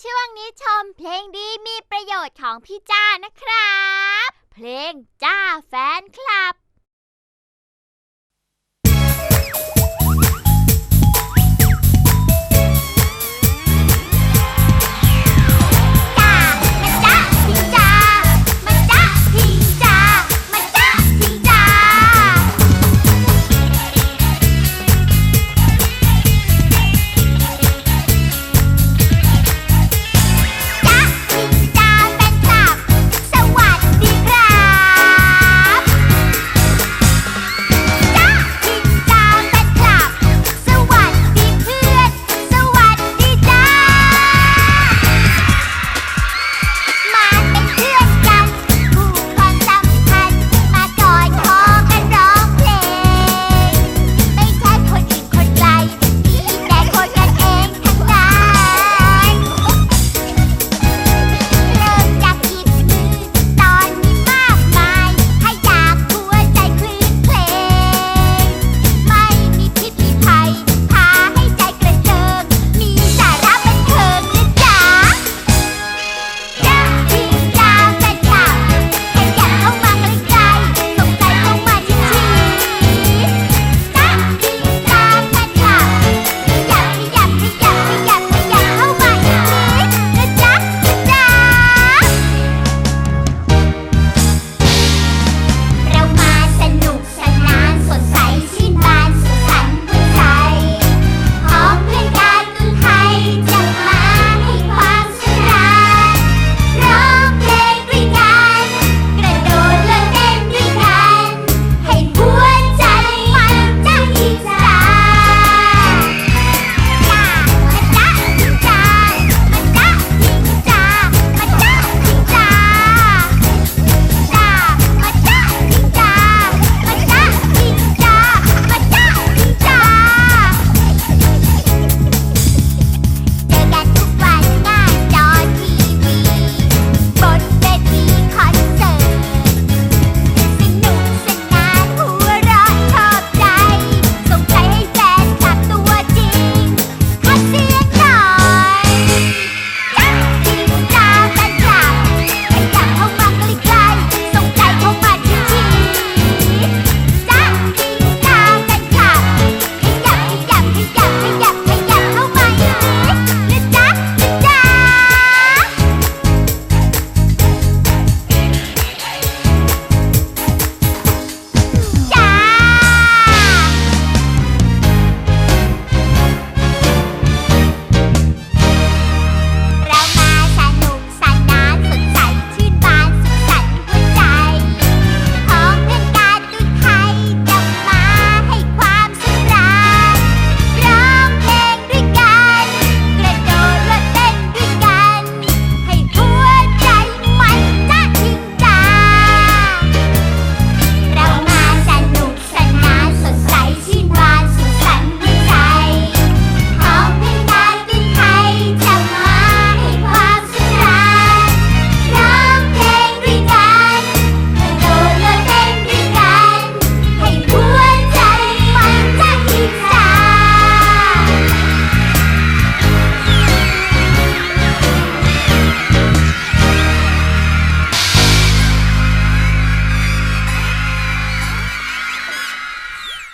ช่วงนี้ชมเพลงดีมีประโยชน์ของพี่จ้านะครับ เพลงจ้าแฟนคลับ